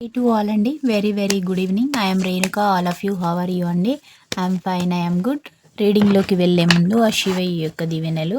To all అండి. Very very good evening I'm Renuka all of you how are you అండి? I'm fine I'm good రీడింగ్లోకి వెళ్ళే ముందు ఆ శివయ్య యొక్క దీవెనలు.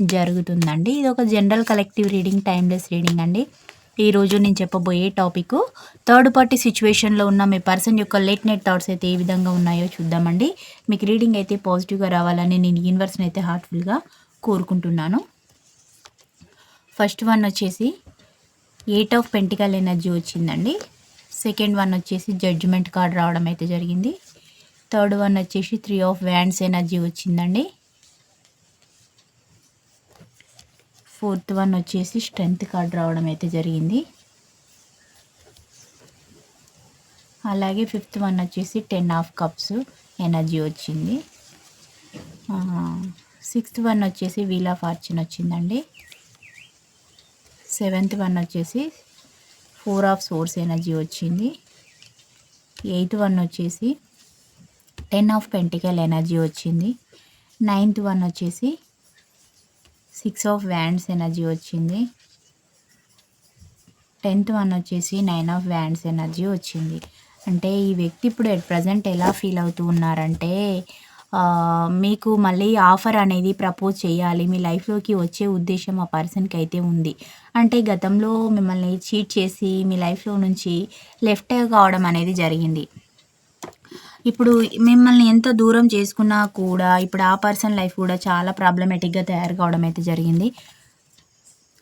జరుగుతుందండి. ఇది ఒక general collective reading timeless reading అండి. ఈరోజు నేను చెప్పబోయే టాపిక్ థర్డ్ పార్టీ సిచ్యువేషన్లో ఉన్న మీ పర్సన్ యొక్క లేట్ నైట్ థాట్స్ అయితే ఏ విధంగా ఉన్నాయో చూద్దామండి. మీకు రీడింగ్ అయితే పాజిటివ్గా రావాలని నేను యూనివర్స్ని అయితే హార్ట్ఫుల్గా కోరుకుంటున్నాను. ఫస్ట్ వన్ వచ్చేసి ఎయిట్ ఆఫ్ పెంటికల్ ఎనర్జీ వచ్చిందండి. సెకండ్ వన్ వచ్చేసి జడ్జిమెంట్ కార్డ్ రావడం అయితే జరిగింది. థర్డ్ వన్ వచ్చేసి త్రీ ఆఫ్ వ్యాండ్స్ ఎనర్జీ వచ్చిందండి. ఫోర్త్ వన్ వచ్చేసి స్ట్రెంగ్త్ కార్డ్ రావడం అయితే జరిగింది. అలాగే ఫిఫ్త్ వన్ వచ్చేసి టెన్ ఆఫ్ కప్స్ ఎనర్జీ వచ్చింది. సిక్స్త్ వన్ వచ్చేసి వీల్ ఆఫ్ ఫార్చ్యూన్ వచ్చిందండి. సెవెంత్ వన్ వచ్చేసి ఫోర్ ఆఫ్ సోర్స్ ఎనర్జీ వచ్చింది. ఎయిత్ వన్ వచ్చేసి టెన్ ఆఫ్ పెంటికల్ ఎనర్జీ వచ్చింది. నైన్త్ వన్ వచ్చేసి సిక్స్ ఆఫ్ వ్యాండ్స్ ఎనర్జీ వచ్చింది. టెన్త్ వన్ వచ్చేసి నైన్ ఆఫ్ వ్యాండ్స్ ఎనర్జీ వచ్చింది. అంటే ఈ వ్యక్తి ఇప్పుడు ఎట్ ప్రజెంట్ ఎలా ఫీల్ అవుతూ ఉన్నారంటే మీకు మళ్ళీ ఆఫర్ అనేది ప్రపోజ్ చేయాలి. మీ లైఫ్లోకి వచ్చే ఉద్దేశం ఆ పర్సన్కి అయితే ఉంది. అంటే గతంలో మిమ్మల్ని చీట్ చేసి మీ లైఫ్లో నుంచి లెఫ్ట్ కావడం అనేది జరిగింది. ఇప్పుడు మిమ్మల్ని ఎంత దూరం చేసుకున్నా కూడా ఇప్పుడు ఆ పర్సన్ లైఫ్ కూడా చాలా ప్రాబ్లమేటిక్గా తయారు కావడం అయితే జరిగింది.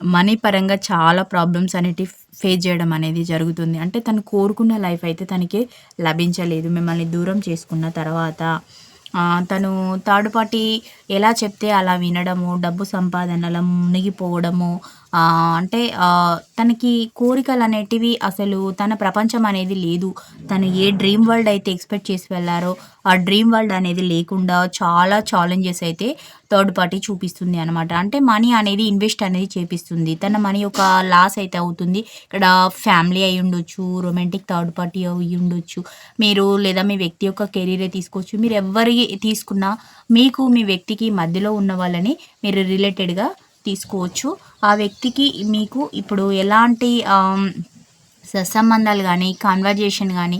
మనీ పరంగా చాలా ప్రాబ్లమ్స్ అనేటివి ఫేస్ చేయడం అనేది జరుగుతుంది. అంటే తను కోరుకున్న లైఫ్ అయితే తనకి లభించలేదు. మిమ్మల్ని దూరం చేసుకున్న తర్వాత తను థర్డ్ పార్టీ ఎలా చెప్తే అలా వినడము డబ్బు సంపాదనలో మునిగిపోవడము అంటే తనకి కోరికలు అనేటివి అసలు తన ప్రపంచం అనేది లేదు. తను ఏ డ్రీమ్ వరల్డ్ అయితే ఎక్స్పెక్ట్ చేసి వెళ్ళారో ఆ డ్రీమ్ వరల్డ్ అనేది లేకుండా చాలా ఛాలెంజెస్ అయితే థర్డ్ పార్టీ చూపిస్తుంది అనమాట అంటే మనీ అనేది ఇన్వెస్ట్ అనేది చేపిస్తుంది. తన మనీ ఒక లాస్ అయితే అవుతుంది. ఇక్కడ ఫ్యామిలీ అయి ఉండొచ్చు రొమాంటిక్ థర్డ్ పార్టీ అయి ఉండొచ్చు. మీరు లేదా మీ వ్యక్తి యొక్క కెరీరే తీసుకోవచ్చు. మీరు ఎవరి తీసుకున్నా మీకు మీ వ్యక్తికి మధ్యలో ఉన్న వాళ్ళని మీరు రిలేటెడ్గా తీసుకోవచ్చు. ఆ వ్యక్తికి మీకు ఇప్పుడు ఎలాంటి సత్సంబంధాలు కానీ కాన్వర్జేషన్ కానీ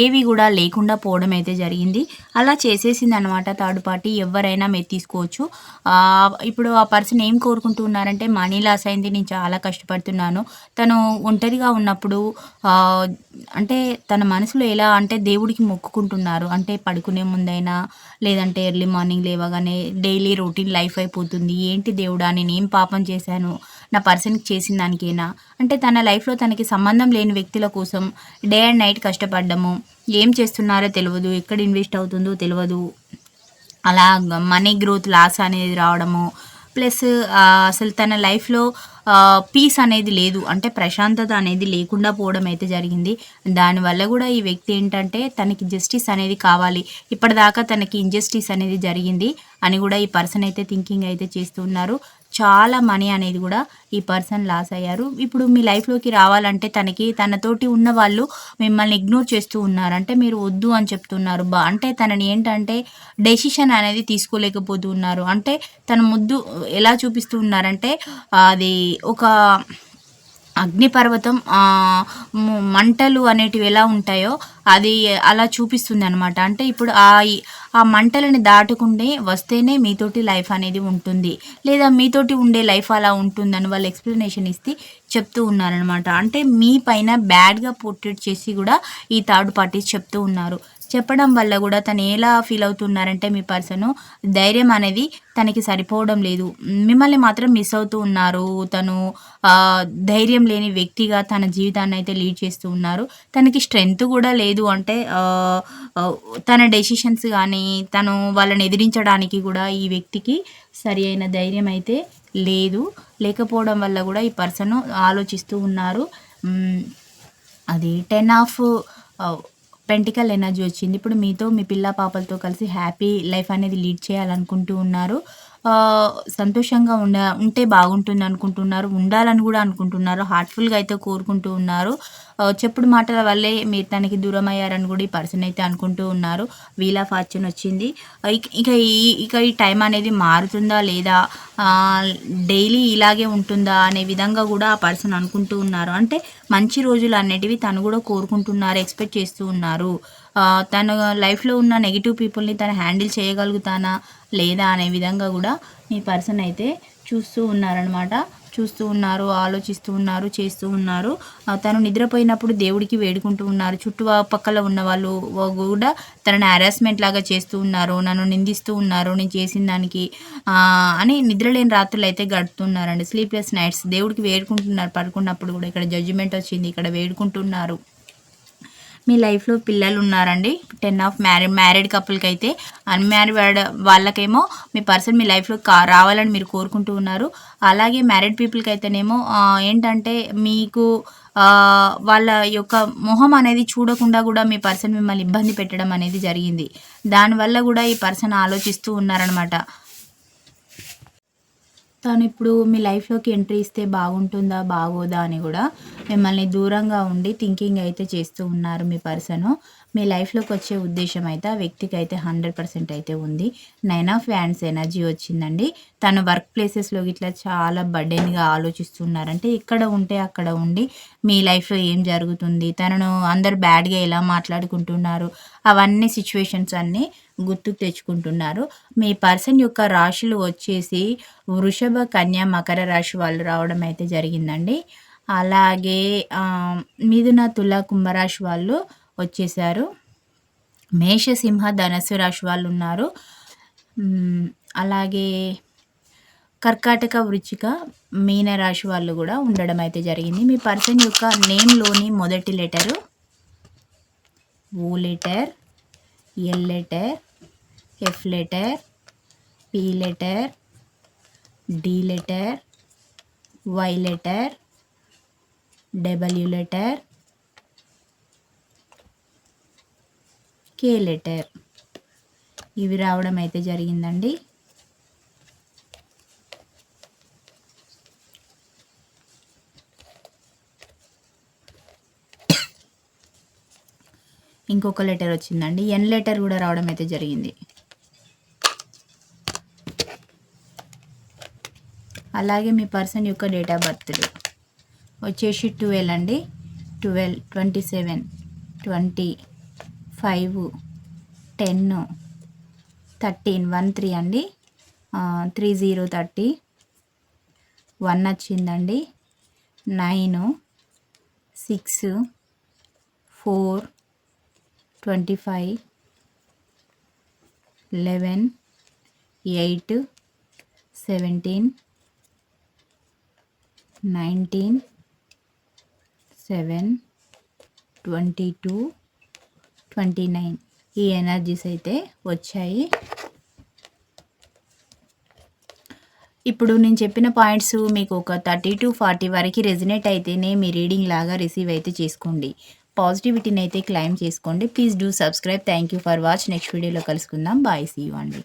ఏవి కూడా లేకుండా పోవడం అయితే జరిగింది. అలా చేసేసింది అనమాట థర్డ్ పార్టీ ఎవరైనా మీరు తీసుకోవచ్చు. ఇప్పుడు ఆ పర్సన్ ఏం కోరుకుంటున్నారంటే మనీ లాస్ అయింది నేను చాలా కష్టపడుతున్నాను. తను ఒంటరిగా ఉన్నప్పుడు అంటే తన మనసులో ఎలా అంటే దేవుడికి మొక్కుకుంటున్నారు. అంటే పడుకునే ముందైనా లేదంటే ఎర్లీ మార్నింగ్ లేవగానే డైలీ రొటీన్ లైఫ్ అయిపోతుంది. ఏంటి దేవుడా నేను ఏం పాపం చేశాను? నా పర్సన్కి చేసిన దానికేనా. అంటే తన లైఫ్లో తనకి సంబంధం లేని వ్యక్తుల కోసం డే అండ్ నైట్ కష్టపడ్డము. ఏం చేస్తున్నారో తెలియదు ఎక్కడ ఇన్వెస్ట్ అవుతుందో తెలియదు అలా మనీ గ్రోత్ లాస్ అనేది రావడము. ప్లస్ అసలు తన లైఫ్లో పీస్ అనేది లేదు. అంటే ప్రశాంతత అనేది లేకుండా పోవడం అయితే జరిగింది. దానివల్ల కూడా ఈ వ్యక్తి ఏంటంటే తనకి జస్టిస్ అనేది కావాలి. ఇప్పటిదాకా తనకి ఇంజస్టిస్ అనేది జరిగింది అని కూడా ఈ పర్సన్ అయితే థింకింగ్ అయితే చేస్తున్నారు చాలా మనీ అనేది కూడా ఈ పర్సన్ లాస్ అయ్యారు. ఇప్పుడు మీ లైఫ్లోకి రావాలంటే తనకి తనతోటి ఉన్న వాళ్ళు మిమ్మల్ని ఇగ్నోర్ చేస్తూ ఉన్నారు. అంటే మీరు వద్దు అని చెప్తున్నారు. బా అంటే తనని ఏంటంటే డెసిషన్ అనేది తీసుకోలేకపోతున్నారు. అంటే తన ముద్దు ఎలా చూపిస్తూ ఉన్నారంటే అది ఒక అగ్నిపర్వతం మంటలు అనేటివి ఎలా ఉంటాయో అది అలా చూపిస్తుంది అనమాట అంటే ఇప్పుడు ఆ ఆ మంటలని దాటుకుంటే వస్తేనే మీతోటి లైఫ్ అనేది ఉంటుంది. లేదా మీతోటి ఉండే లైఫ్ అలా ఉంటుందని వాళ్ళు ఎక్స్ప్లెనేషన్ ఇస్తే చెప్తూ ఉన్నారనమాట అంటే మీ పైన బ్యాడ్గా పోర్ట్రేట్ చేసి కూడా ఈ థర్డ్ పార్టీస్ చెప్తూ ఉన్నారు. చెప్పడం వల్ల కూడా తను ఎలా ఫీల్ అవుతున్నారంటే మీ పర్సన్ ధైర్యం అనేది తనకి సరిపోవడం లేదు. మిమ్మల్ని మాత్రం మిస్ అవుతూ ఉన్నారు. తను ధైర్యం లేని వ్యక్తిగా తన జీవితాన్ని అయితే లీడ్ చేస్తూ ఉన్నారు. తనకి స్ట్రెంగ్త్ కూడా లేదు అంటే తన డెసిషన్స్ కానీ తను వాళ్ళని ఎదిరించడానికి కూడా ఈ వ్యక్తికి సరి అయిన ధైర్యం అయితే లేదు. లేకపోవడం వల్ల కూడా ఈ పర్సన్ ఆలోచిస్తూ ఉన్నారు. అది టెన్ ఆఫ్ పెంటికల్ ఎనర్జీ వచ్చింది. ఇప్పుడు మీతో మీ పిల్ల పాపలతో కలిసి హ్యాపీ లైఫ్ అనేది లీడ్ చేయాలనుకుంటూ ఉన్నారు. సంతోషంగా ఉండ ఉంటే బాగుంటుంది అనుకుంటున్నారు ఉండాలని కూడా అనుకుంటున్నారు హార్ట్ఫుల్గా అయితే కోరుకుంటూ ఉన్నారు. చెప్పుడు మాటల వల్లే మీరు తనకి దూరం అయ్యారని కూడా ఈ పర్సన్ అయితే అనుకుంటూ ఉన్నారు. వీల్ ఆఫ్ ఫార్చ్యూన్ వచ్చింది. ఇక- ఇక ఈ ఇక ఈ టైం అనేది మారుతుందా లేదా? డైలీ ఇలాగే ఉంటుందా అనే విధంగా కూడా ఆ పర్సన్ అనుకుంటూ ఉన్నారు. అంటే మంచి రోజులు అనేటివి తను కూడా కోరుకుంటున్నారు ఎక్స్పెక్ట్ చేస్తూ ఉన్నారు. తన లైఫ్లో ఉన్న నెగిటివ్ పీపుల్ని తను హ్యాండిల్ చేయగలుగుతానా లేదా అనే విధంగా కూడా ఈ పర్సన్ అయితే చూస్తూ ఉన్నారనమాట చూస్తూ ఉన్నారు ఆలోచిస్తూ ఉన్నారు చేస్తూ ఉన్నారు. తను నిద్రపోయినప్పుడు దేవుడికి వేడుకుంటూ ఉన్నారు. చుట్టుపక్కల ఉన్న వాళ్ళు కూడా తనని హరాస్మెంట్ లాగా చేస్తూ ఉన్నారు. నన్ను నిందిస్తూ ఉన్నారు. నేను చేసిన దానికి అని నిద్రలేని రాత్రులు అయితే గడుపుతున్నారండి స్లీప్లెస్ నైట్స్ దేవుడికి వేడుకుంటున్నారు పడుకున్నప్పుడు కూడా. ఇక్కడ జడ్జిమెంట్ వచ్చింది. ఇక్కడ వేడుకుంటున్నారు. మీ లైఫ్లో పిల్లలు ఉన్నారండి. టెన్ ఆఫ్ మ్యారీడ్ మ్యారీడ్ కపుల్కి అయితే అన్మ్యారీడ్ వాళ్ళకేమో మీ పర్సన్ మీ లైఫ్లో కా రావాలని మీరు కోరుకుంటూ ఉన్నారు. అలాగే మ్యారీడ్ పీపుల్కి అయితేనేమో ఏంటంటే మీకు వాళ్ళ యొక్క మొహం అనేది చూడకుండా కూడా మీ పర్సన్ మిమ్మల్ని ఇబ్బంది పెట్టడం అనేది జరిగింది. దానివల్ల కూడా ఈ పర్సన్ ఆలోచిస్తూ ఉన్నారనమాట తను ఇప్పుడు మీ లైఫ్లోకి ఎంట్రీ ఇస్తే బాగుంటుందా బాగోదా అని కూడా మిమ్మల్ని దూరంగా ఉండి థింకింగ్ అయితే చేస్తూ ఉన్నారు మీ పర్సను మీ లైఫ్లోకి వచ్చే ఉద్దేశం అయితే ఆ వ్యక్తికి అయితే హండ్రెడ్ పర్సెంట్ అయితే ఉంది. నైన్ ఆఫ్ హ్యాండ్స్ ఎనర్జీ వచ్చిందండి. తను వర్క్ ప్లేసెస్లో ఇట్లా చాలా బర్డెన్గా ఆలోచిస్తున్నారంటే ఇక్కడ ఉంటే అక్కడ ఉండి మీ లైఫ్లో ఏం జరుగుతుంది? తనను అందరు బ్యాడ్గా ఎలా మాట్లాడుకుంటున్నారు? అవన్నీ సిచ్యువేషన్స్ అన్నీ గుర్తుకు తెచ్చుకుంటున్నారు. మీ పర్సన్ యొక్క రాశులు వచ్చేసి వృషభ కన్యా మకర రాశి వాళ్ళు రావడం అయితే జరిగిందండి. అలాగే మిథున తుల కుంభరాశి వాళ్ళు వచ్చేసారు. మేషసింహ ధనస్సు రాశి వాళ్ళు ఉన్నారు. అలాగే కర్కాటక వృచ్చిక మీన రాశి వాళ్ళు కూడా ఉండడం అయితే జరిగింది. మీ పర్సన్ యొక్క నేమ్లోని మొదటి letter O letter L letter F letter P letter D letter Y letter W letter K letter ఇవి రావడం అయితే జరిగిందండి. ఇంకొక లెటర్ వచ్చిందండి. ఎన్ లెటర్ కూడా రావడం అయితే జరిగింది. అలాగే మీ పర్సన్ యొక్క డేట్ ఆఫ్ బర్త్ వచ్చేసి ట్వెల్వ్ అండి. Twelve twenty seven twenty five ten thirteen one three అండి. త్రీ జీరో థర్టీ వన్ వచ్చిందండి. Nine six four twenty five eleven eight seventeen nineteen seven twenty two twenty nine. ఈ energies అయితే వచ్చాయి. ఇప్పుడు నేను చెప్పిన పాయింట్స్ మీకు ఒక థర్టీ టు ఫార్టీ వరకు రెజినేట్ అయితేనే మీ రీడింగ్ లాగా రిసీవ్ అయితే చేసుకోండి. పాజిటివిటీని అయితే క్లైమ్ చేసుకోండి. Please do subscribe thank you for watch next వీడియోలో కలుసుకుందాం. బాయ్ సీ యూ అండి.